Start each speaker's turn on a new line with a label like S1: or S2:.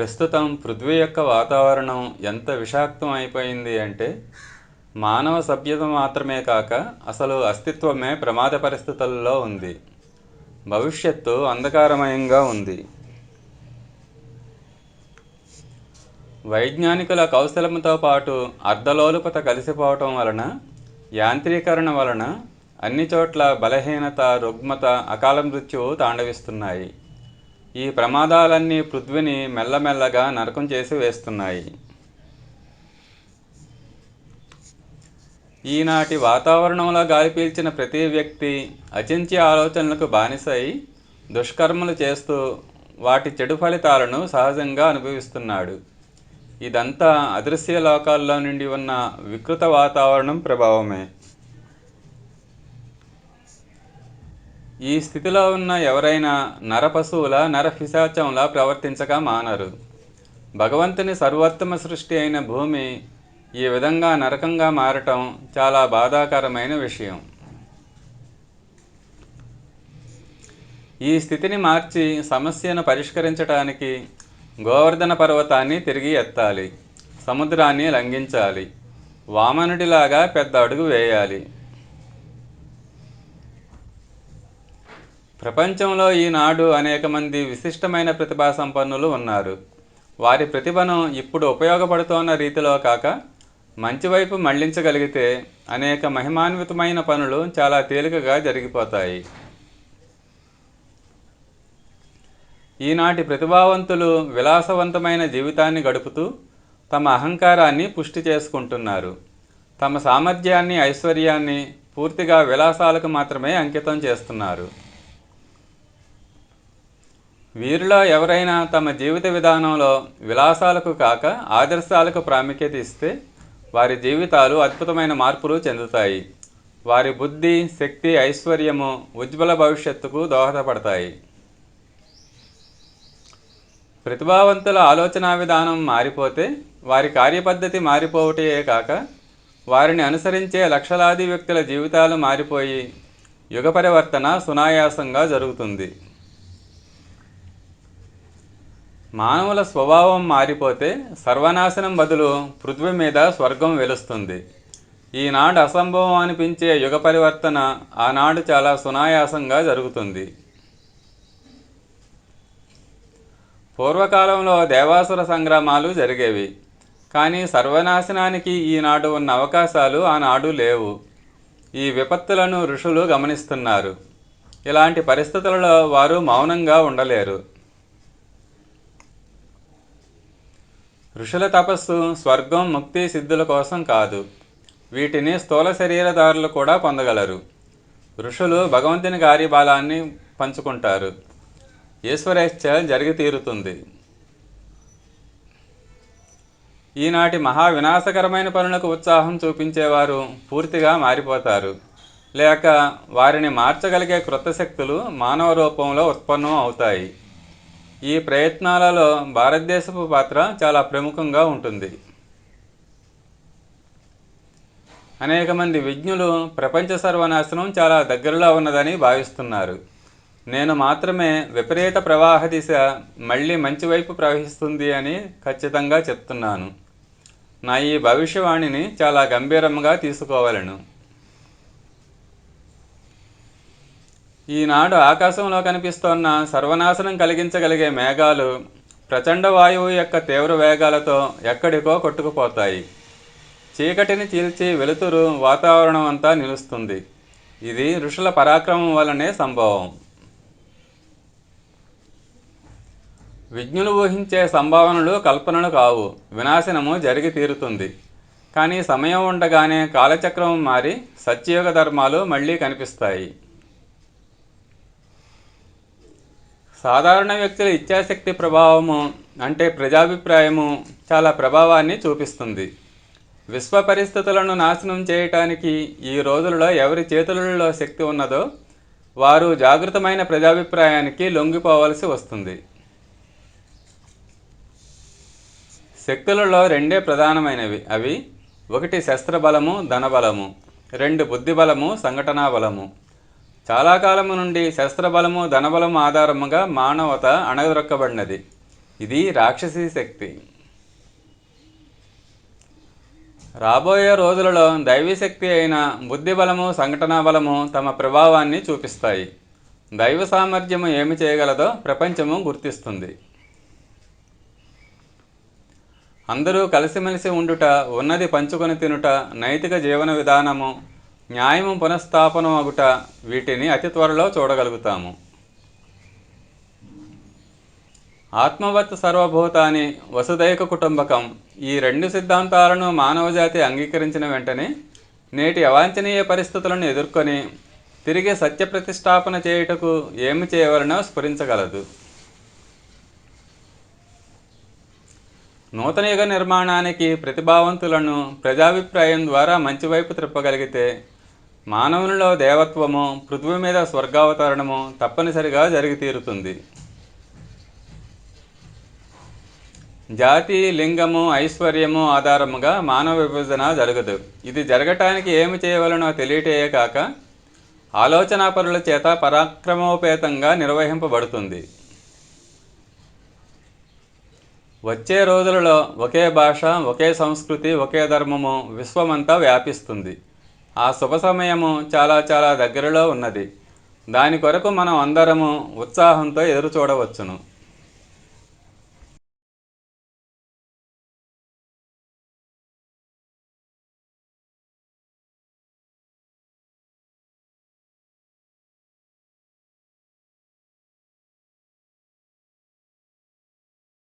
S1: ప్రస్తుతం పృథ్వీ యొక్క వాతావరణం ఎంత విషాక్తం అయిపోయింది అంటే మానవ సభ్యత మాత్రమే కాక అసలు అస్తిత్వమే ప్రమాద పరిస్థితుల్లో ఉంది. భవిష్యత్తు అంధకారమయంగా ఉంది. వైజ్ఞానికుల కౌశలంతో పాటు అర్ధలోలుపత కలిసిపోవటం వలన యాంత్రీకరణ వలన అన్ని చోట్ల బలహీనత రుగ్మత అకాల మృత్యువు తాండవిస్తున్నాయి. ఈ ప్రమాదాలన్నీ పృథ్వీని మెల్లమెల్లగా నరకం చేసి వేస్తున్నాయి. ఈనాటి వాతావరణంలో గాలి పీల్చిన ప్రతి వ్యక్తి అచించి ఆలోచనలకు బానిసై దుష్కర్మలు చేస్తూ వాటి చెడు ఫలితాలను సహజంగా అనుభవిస్తున్నాడు. ఇదంతా అదృశ్య లోకాల్లో నుండి ఉన్న వికృత వాతావరణం ప్రభావమే. ఈ స్థితిలో ఉన్న ఎవరైనా నరపశువుల నరపిశాచంలా ప్రవర్తించక మానరు. భగవంతుని సర్వోత్తమ సృష్టి అయిన భూమి ఈ విధంగా నరకంగా మారటం చాలా బాధాకరమైన విషయం. ఈ స్థితిని మార్చి సమస్యను పరిష్కరించడానికి గోవర్ధన పర్వతాన్ని తిరిగి ఎత్తాలి. సముద్రాన్ని లంఘించాలి. వామనుడిలాగా పెద్ద అడుగు వేయాలి. ప్రపంచంలో ఈనాడు అనేక మంది విశిష్టమైన ప్రతిభా సంపన్నులు ఉన్నారు. వారి ప్రతిభను ఇప్పుడు ఉపయోగపడుతోన్న రీతిలో కాక మంచివైపు మళ్ళించగలిగితే అనేక మహిమాన్వితమైన పనులు చాలా తేలికగా జరిగిపోతాయి. ఈనాటి ప్రతిభావంతులు విలాసవంతమైన జీవితాన్ని గడుపుతూ తమ అహంకారాన్ని పుష్టి చేసుకుంటున్నారు. తమ సామర్థ్యాన్ని ఐశ్వర్యాన్ని పూర్తిగా విలాసాలకు మాత్రమే అంకితం చేస్తున్నారు. వీరిలో ఎవరైనా తమ జీవిత విధానంలో విలాసాలకు కాక ఆదర్శాలకు ప్రాముఖ్యత ఇస్తే వారి జీవితాలు అద్భుతమైన మార్పులు చెందుతాయి. వారి బుద్ధి శక్తి ఐశ్వర్యము ఉజ్వల భవిష్యత్తుకు దోహదపడతాయి. ప్రతిభావంతుల ఆలోచనా విధానం మారిపోతే వారి కార్యపద్ధతి మారిపోవటే కాక వారిని అనుసరించే లక్షలాది వ్యక్తుల జీవితాలు మారిపోయి యుగ పరివర్తన సునాయాసంగా జరుగుతుంది. మానవుల స్వభావం మారిపోతే సర్వనాశనం బదులు పృథ్వీ మీద స్వర్గం వెలుస్తుంది. ఈనాడు అసంభవం అనిపించే యుగ పరివర్తన ఆనాడు చాలా సునాయాసంగా జరుగుతుంది. పూర్వకాలంలో దేవాసుర సంగ్రామాలు జరిగేవి కానీ సర్వనాశనానికి ఈనాడు ఉన్న అవకాశాలు ఆనాడు లేవు. ఈ విపత్తులను ఋషులు గమనిస్తున్నారు. ఇలాంటి పరిస్థితులలో వారు మౌనంగా ఉండలేరు. ఋషుల తపస్సు స్వర్గం ముక్తి సిద్ధుల కోసం కాదు. వీటిని స్థూల శరీరదారులు కూడా పొందగలరు. ఋషులు భగవంతుని కార్యబాలాన్ని పంచుకుంటారు. ఈశ్వరేచ్ఛ జరిగి తీరుతుంది ఈనాటి మహా వినాశకరమైన పనులకు ఉత్సాహం చూపించేవారు పూర్తిగా మారిపోతారు. లేక వారిని మార్చగలిగే క్రొత్త శక్తులు మానవ రూపంలో ఉత్పన్నం అవుతాయి. ఈ ప్రయత్నాలలో భారతదేశపు పాత్ర చాలా ప్రముఖంగా ఉంటుంది. అనేక మంది విజ్ఞులు ప్రపంచ సర్వనాశనం చాలా దగ్గరలో ఉన్నదని భావిస్తున్నారు. నేను మాత్రమే విపరీత ప్రవాహ దిశ మళ్ళీ మంచి వైపు ప్రవహిస్తుంది అని ఖచ్చితంగా చెప్తున్నాను. నా ఈ భవిష్యవాణిని చాలా గంభీరంగా తీసుకోవలను. ఈనాడు ఆకాశంలో కనిపిస్తోన్న సర్వనాశనం కలిగించగలిగే మేఘాలు ప్రచండ వాయువు యొక్క తీవ్ర వేగాలతో ఎక్కడికో కొట్టుకుపోతాయి. చీకటిని చీల్చి వెలుతురు వాతావరణం అంతా నిలుస్తుంది. ఇది ఋషుల పరాక్రమం వలనే సంభవం. విజ్ఞులు ఊహించే సంభావనలు కల్పనలు కావు. వినాశనము జరిగి తీరుతుంది. కానీ సమయం ఉండగానే కాలచక్రం మారి సత్యయుగ ధర్మాలు మళ్ళీ కనిపిస్తాయి. సాధారణ వ్యక్తుల ఇచ్ఛాశక్తి ప్రభావము అంటే ప్రజాభిప్రాయము చాలా ప్రభావాన్ని చూపిస్తుంది. విశ్వ పరిస్థితులను నాశనం చేయటానికి ఈ రోజులలో ఎవరి చేతులలో శక్తి ఉన్నదో వారు జాగృతమైన ప్రజాభిప్రాయానికి లొంగిపోవలసి వస్తుంది. శక్తులలో రెండే ప్రధానమైనవి. అవి ఒకటి శస్త్రబలము ధనబలము. రెండు బుద్ధిబలము సంఘటనా బలము. చాలా కాలము నుండి శస్త్రబలము ధనబలము ఆధారముగా మానవత అణగదొక్కబడినది ఇది రాక్షసీ శక్తి. రాబోయే రోజులలో దైవీశక్తి అయిన బుద్ధి బలము సంఘటనా బలము తమ ప్రభావాన్ని చూపిస్తాయి. దైవ సామర్థ్యము ఏమి చేయగలదో ప్రపంచము గుర్తిస్తుంది. అందరూ కలిసిమెలిసి ఉండుట ఉన్నది పంచుకొని తినుట నైతిక జీవన విధానము న్యాయము పునఃస్థాపనం అగుట వీటిని అతి త్వరలో చూడగలుగుతాము. ఆత్మవత్ సర్వభూతాన్ని వసుదైక కుటుంబకం ఈ రెండు సిద్ధాంతాలను మానవజాతి అంగీకరించిన వెంటనే నేటి అవాంఛనీయ పరిస్థితులను ఎదుర్కొని తిరిగి సత్య ప్రతిష్టాపన చేయుటకు ఏమి చేయవలనో స్ఫురించగలదు. నూతన యుగ నిర్మాణానికి ప్రతిభావంతులను ప్రజాభిప్రాయం ద్వారా మంచివైపు త్రిప్పగలిగితే మానవునిలో దేవత్వము పృథ్వీ మీద స్వర్గావతరణము తప్పనిసరిగా జరిగి తీరుతుంది. జాతి లింగము ఐశ్వర్యము ఆధారముగా మానవ విభజన జరగదు. ఇది జరగటానికి ఏమి చేయవలనో తెలియటయే కాక ఆలోచనాపరుల చేత పరాక్రమోపేతంగా నిర్వహింపబడుతుంది. వచ్చే రోజులలో ఒకే భాష ఒకే సంస్కృతి ఒకే ధర్మము విశ్వమంతా వ్యాపిస్తుంది. ఆ శుభ సమయము చాలా చాలా దగ్గరలో ఉన్నది. దాని కొరకు మనం అందరము ఉత్సాహంతో ఎదురు చూడవచ్చును.